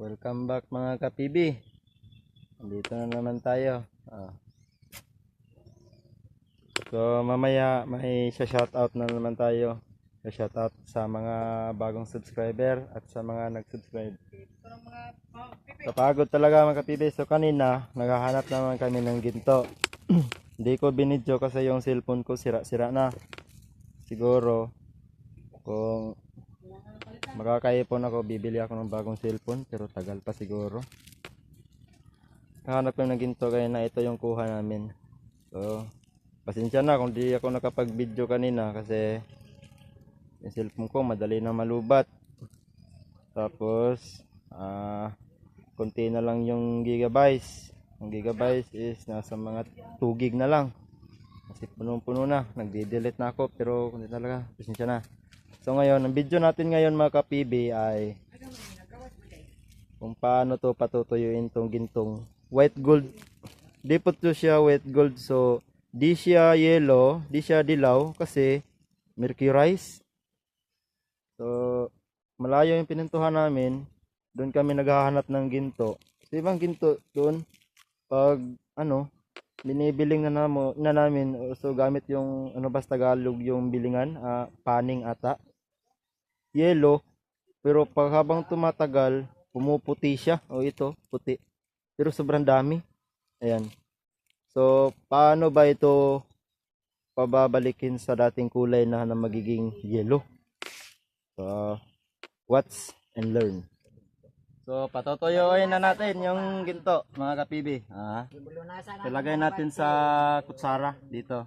Welcome back mga kapibi. Nandito na naman tayo. Ah. So mamaya may shoutout na naman tayo. Shoutout sa mga bagong subscriber at sa mga nag-subscribe. Kapagod talaga mga kapibi. So kanina naghahanap naman kami ng ginto. Hindi ko binidyo kasi yung cellphone ko sira-sira na. Siguro kung makakaipon ako, bibili ako ng bagong cellphone pero tagal pa siguro. Hanap ko ng ginto kaya na ito yung kuha namin. So, pasensya na kung di ako nakapag-video kanina kasi yung cellphone ko madali na malubat. Tapos, ah, konti na lang yung gigabytes. Yung gigabytes is nasa mga 2 gig na lang. Kasi punong-puno na. Nagde-delete na ako pero kundi talaga. Pasensya na. So ngayon, ang video natin ngayon mga ka-PB ay kung paano to patutuyuin tong gintong white gold. Di po to siya white gold so di siya yellow, di siya dilaw kasi mercurize. So malayo yung pinuntuhan namin. Doon kami naghahanap ng ginto. So ibang ginto doon pag ano binibiling na, namo, na namin so gamit yung ano ba sa Tagalog yung bilingan ah, paning ata yellow pero pag habang tumatagal pumuputi siya. O ito puti. Pero sobrang dami. Ayan. So paano ba ito pababalikin sa dating kulay na, na magiging yellow so watch and learn. So patutuyuin na natin yung ginto mga kapibi ah ilagay natin sa kutsara dito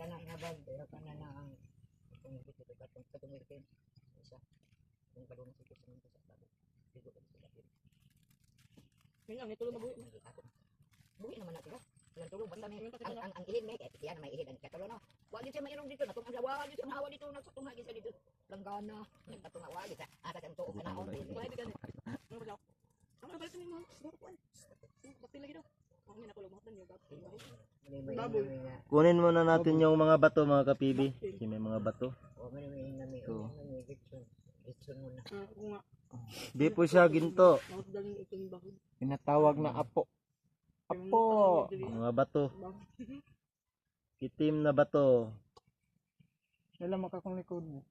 kana kana nga bag pero kana na ang kung dito ka tong katong ikin isa kung kadon sa kisan sa bag digo ka sa bag kanya ni tulo mabuhi buhi naman natin Ang tulo basta may ang ang ang ilin may kaya yan may ilin ang katulo no. Wa gyud siya mairong dito natong ang wa gyud siya hawa dito nagsatunga gyud siya dito. Langgana nagsatunga wa gyud siya. Asa sa tuo kana on. Wa gyud. Ano ba daw? Ano ba ito mo? Bakit lagi daw? Yung kunin muna natin yung mga bato mga kapibi kasi may mga bato So. na. di po siya ginto tinatawag na apo apo mga bato itim na bato Wala makakong likod mo.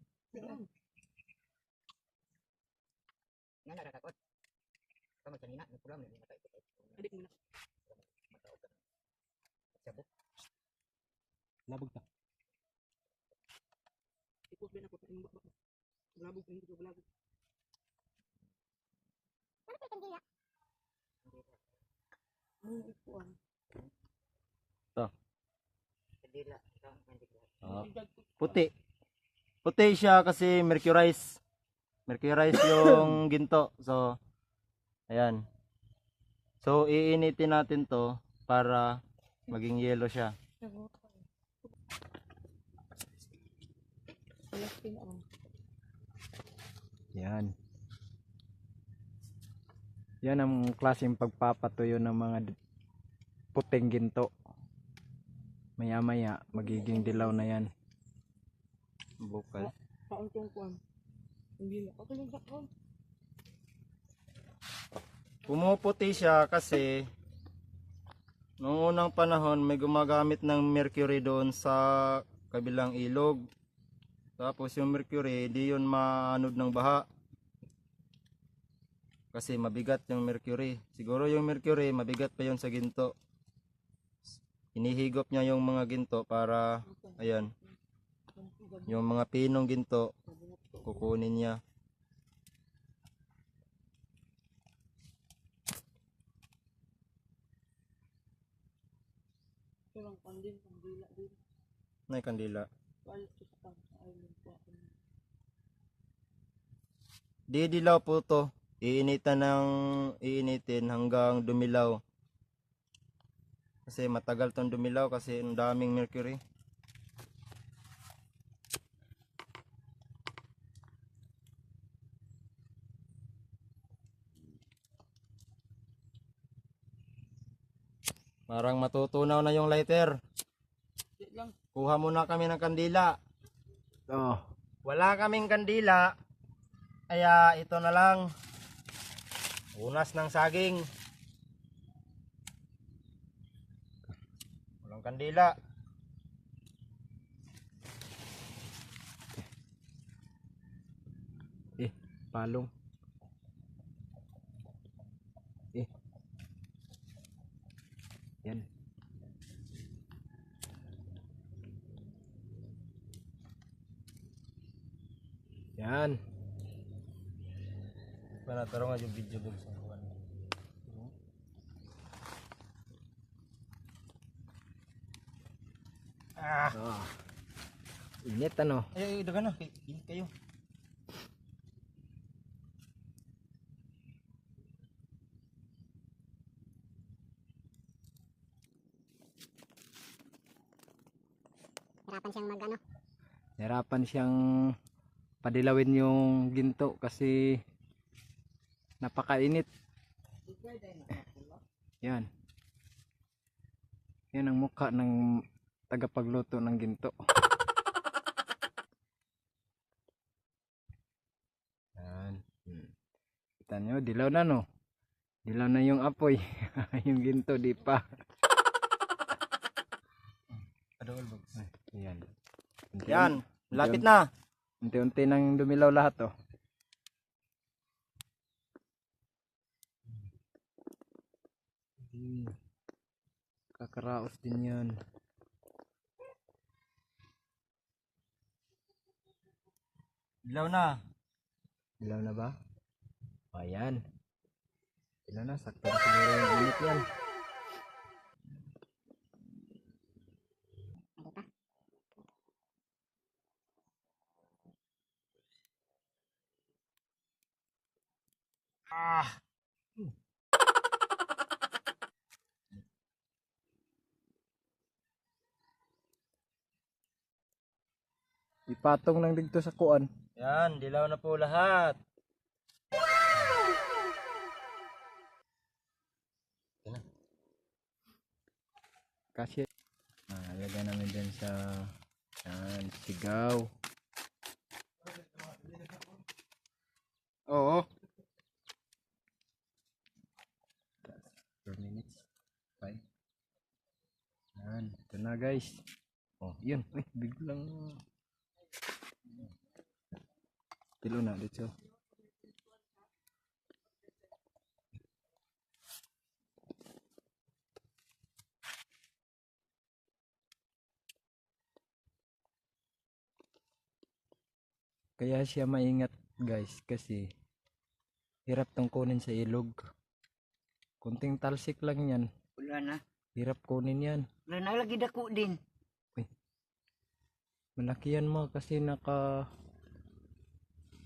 Nga na rakakot. Kamu kanina nagpulam ni mata ito. Adik mo na. Sabot. Labog ta. Ikot din ako sa imba ba. Labog ko hindi ko labog. Ang ikuan. Kadila ka mandila. Ah, puti puti siya kasi mercurize mercurize yung ginto so ayan so iinitin natin to para maging yellow siya. Yan. Yan ang klaseng pagpapatuyo ng mga puting ginto. Maya maya magiging dilaw na yan. bukal Pauntong kuan. Hindi na. Pumuputi siya kasi noong unang panahon may gumagamit ng mercury doon sa kabilang ilog. Tapos yung mercury di yun maanod ng baha. Kasi mabigat yung mercury. Siguro yung mercury mabigat pa yun sa ginto. Hinihigop niya yung mga ginto para ayan yung mga pinong ginto kukunin niya Kailang pandin, pandila din. na kandila Palit ko sa pang island ko ako. Didilaw po to. Iinitan ng iinitin hanggang dumilaw. Kasi matagal tong dumilaw kasi ang daming mercury. Parang matutunaw na yung lighter. Lang. Kuha muna kami ng kandila. Oh, wala kaming kandila. Kaya ito na lang. Unas ng saging. Walang kandila. Eh, palong. Eh. Yan. Yan. Para taro nga yung video box sa buwan. Ah, Ah. Init ano? ay, ay, dagan na. Init kayo. Hirapan siyang mag ano. Nahirapan siyang padilawin yung ginto kasi napakainit. Yan. Yan ang mukha ng tagapagluto ng ginto. Yan. Hmm. Kita nyo, dilaw na no. Dilaw na yung apoy. yung ginto di pa. Adol. Yan. Yan, lapit na. Unti-unti nang dumilaw lahat oh. Kakaraos din yan. Dilaw na. Dilaw na ba? Ayan. Dilaw na. Sakto na siguro yung init yan. Ah, Ipatong lang dito sa kuan. yan, dilaw na po lahat. Kasi ah, lagyan namin dyan sa yan, sigaw. Oo. 4 minutes. 5. Yan, ito na guys. Oh, yun. Uy, biglang Tilo na dito. Kaya siya maingat guys kasi hirap tong kunin sa ilog. Kunting talsik lang yan. Wala na. Hirap kunin yan. Wala na lagi dako din. Malaki yan mo kasi naka...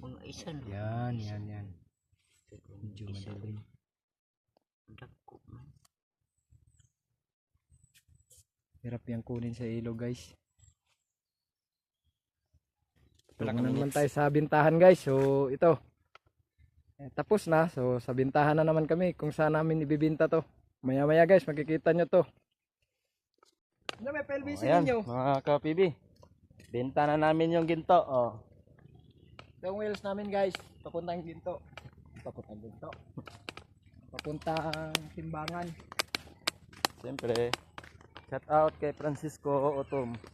Mga isa na. Yan, yan, yan. Medyo madilim. Dako man. Hirap yan kunin sa ilog guys. Kami naman tayo sa bintahan guys. So ito. Eh, tapos na. So sa bintahan na naman kami kung saan namin ibibinta to. Maya maya guys makikita nyo to. Ano may Oh, ayan, mga ka-PB. Benta na namin yung ginto. Oh. Yung wheels namin guys. Papuntang ginto. Papuntang ginto. Papuntang timbangan. Siyempre, shout out kay Francisco Otom.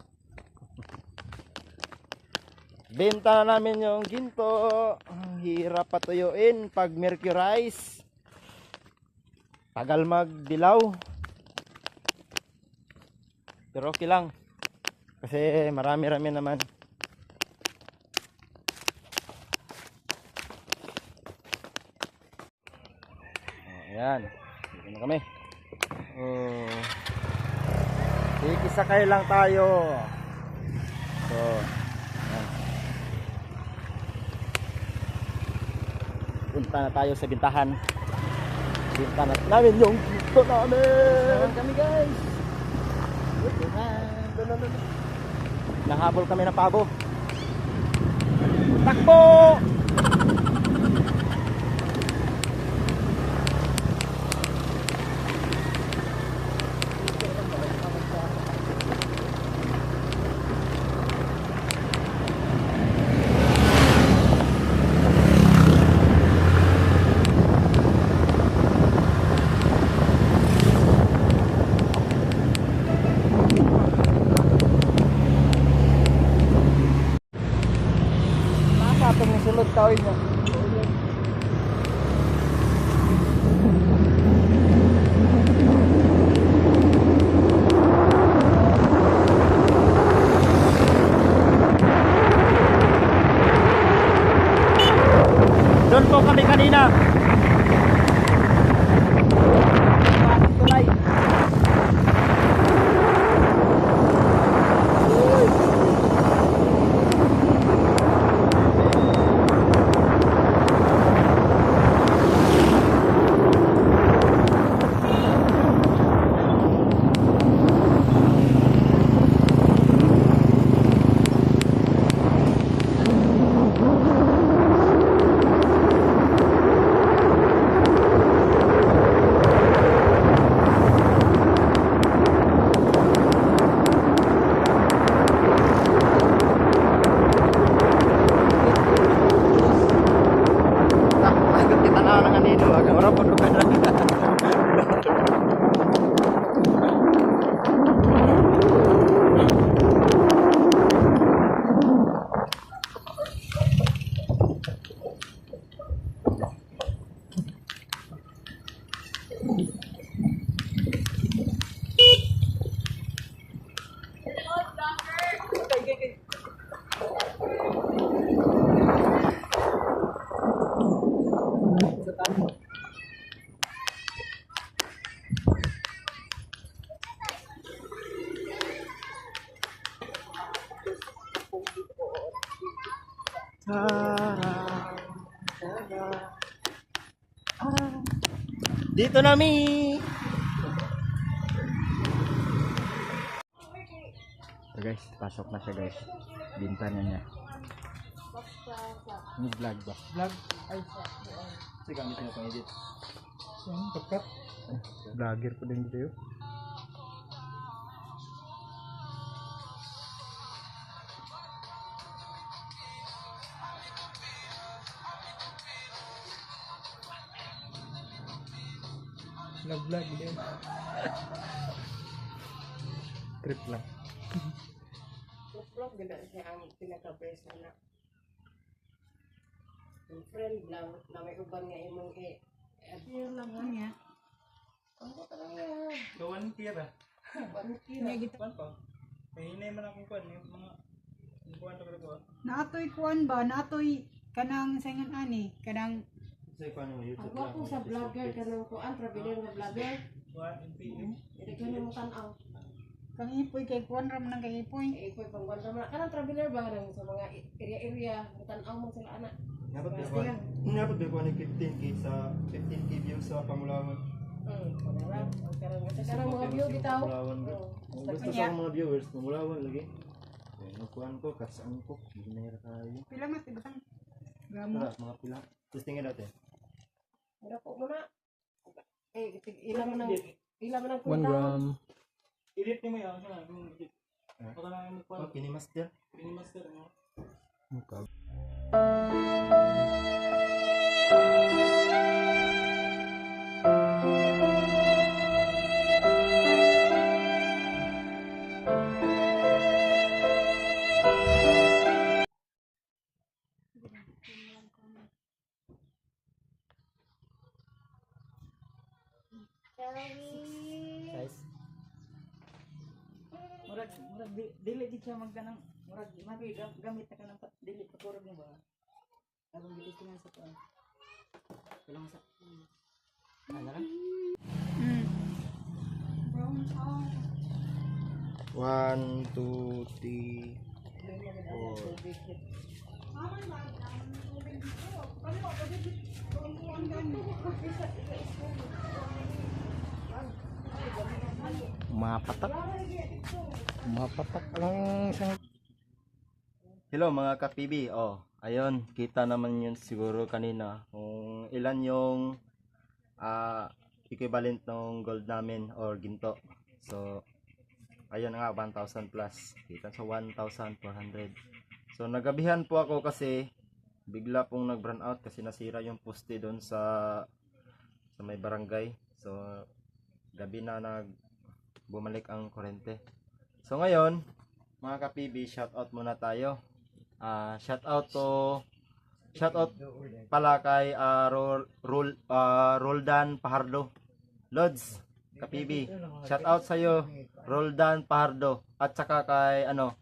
Benta na namin yung ginto. Ang hirap patuyuin pag mercurize. Tagal magdilaw. Pero okay lang. Kasi marami-rami naman. Oh, ayan. Dito na kami. Oh. Ikisakay lang tayo. So, ayan. Punta na tayo sa bintahan. Binta na namin yung gusto namin. kami guys. Nahabol kami ng pabo. Takbo! Dito na mi. So guys, pasok na siya guys. Bintana niya. Ni vlog ba? Vlog? Ay, Sige, gamit niyo pang edit. Vlogger ko din dito yun. Nag-vlog din. Trip lang. Vlog ganda siya ang pinaka-best na Yung friend lang na may uban nga imong i Yun lang nga niya. Ang ko talaga. Gawan tira. Bankira. Kuan pa. Mahinay man akong kuan yung mga kuan to ko. Naatoy kuan ba? Naatoy kanang saingan ani, kanang Sige, paano mo YouTube gwapo sa vlogger kanang kuan traveler nga vlogger. Kuan tanaw. kang ipoy kay ram nang kay ipoy. Pang kuan ra kanang traveler ba sa mga area-area tanaw mo sila ana. Dapat ba yan. Dapat ba ko ni 15k sa 15k views sa Pangulawan. Hmm, kanara. Ang karang sa karang mga view bitaw. Pangulawan. Kung basta gusto sa mga viewers, Pangulawan lagi. Nakuhaan ko, kasaan ko, ginayra kayo. Pila mas ibutang gamo. Tara, mga pila. Tapos tingin natin. Wala po muna. Eh, tig- ilan man ang ilan man ang 1 punta. gram. Edit ni mo yan sana kung edit. Na mo kuan. Oh, kinimaster. Pinimaster mo. Mukha. Siya magkanang murag gam- gamit na kanang pa- dili paturog mo ba. Abang dili ko sa kuan. Kulang sa. Ano ra? Mm. One, two, three, four. Mapatak. Mapatak ang isang Hello mga ka-PB. Oh, ayun, kita naman yun siguro kanina kung ilan yung ah equivalent ng gold namin or ginto. So, ayun nga 1,000 plus. Kita sa 1,400. So, nagabihan po ako kasi bigla pong nag-burn out kasi nasira yung poste doon sa sa may barangay. So, gabi na nag bumalik ang kurente. So, ngayon, mga ka-PB, shout out muna tayo. Ah, shout out to shoutout pala kay ah, Rol, ah, Roldan Pahardo. Lods, Kapibi. Shoutout sa iyo, Roldan Pahardo. At saka kay ano,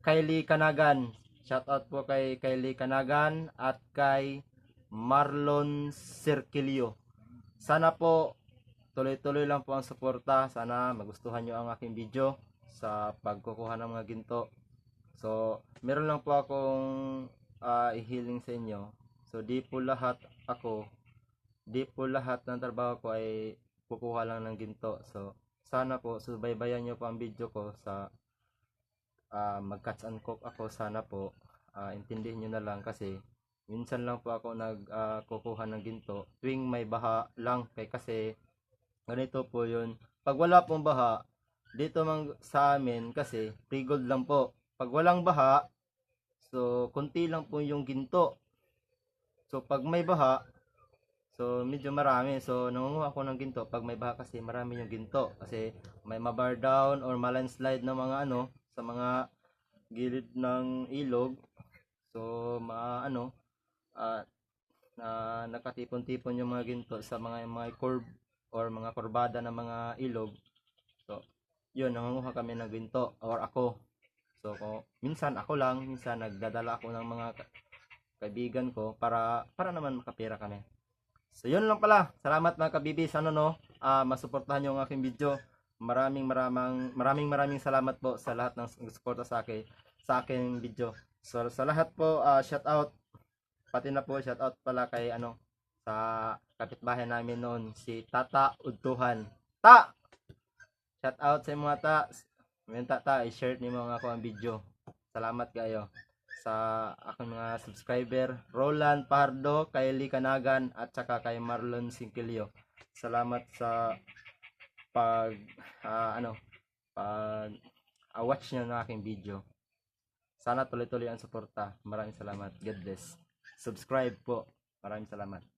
Kylie Kanagan. Shoutout po kay Kylie Kanagan at kay Marlon Cirquilio. Sana po tuloy-tuloy lang po ang suporta. Sana magustuhan nyo ang aking video sa pagkukuha ng mga ginto. So, meron lang po akong ah, ihiling sa inyo. So, di po lahat ako, di po lahat ng trabaho ko ay kukuha lang ng ginto. So, sana po, subaybayan nyo po ang video ko sa ah, mag-cuts and cook ako. Sana po, ah, intindihin nyo na lang kasi minsan lang po ako nagkukuha ng ginto tuwing may baha lang kay kasi ganito po yun pag wala pong baha dito mang sa amin kasi free gold lang po. Pag walang baha so konti lang po yung ginto. So pag may baha so medyo marami. So nangunguha ako ng ginto. Pag may baha kasi marami yung ginto. Kasi may mabar down or malandslide na mga ano sa mga gilid ng ilog. So mga ano at na nakatipon-tipon yung mga ginto sa mga mga curve or mga kurbada ng mga ilog. Yun, nangunguha kami ng ginto or ako. So, kung, minsan ako lang, minsan nagdadala ako ng mga ka- kaibigan ko para para naman makapira kami. So, yun lang pala. Salamat mga kabibi. Sana no, ah masuportahan yung aking video. Maraming maraming maraming maraming salamat po sa lahat ng suporta sa akin sa aking video. So, sa lahat po, ah, shout out pati na po shout out pala kay ano sa kapitbahay namin noon si Tata Udtuhan. Ta! Shout out sa mga ta. Ngayon tata, i-share ni mga ako ang video. Salamat kayo sa aking mga subscriber, Roland Pardo, Kylie Kanagan at saka kay Marlon Singkilio. Salamat sa pag ah, ano pag ah, watch niyo ng aking video. Sana tuloy-tuloy ang suporta. Maraming salamat. God bless subscribe po. Maraming salamat.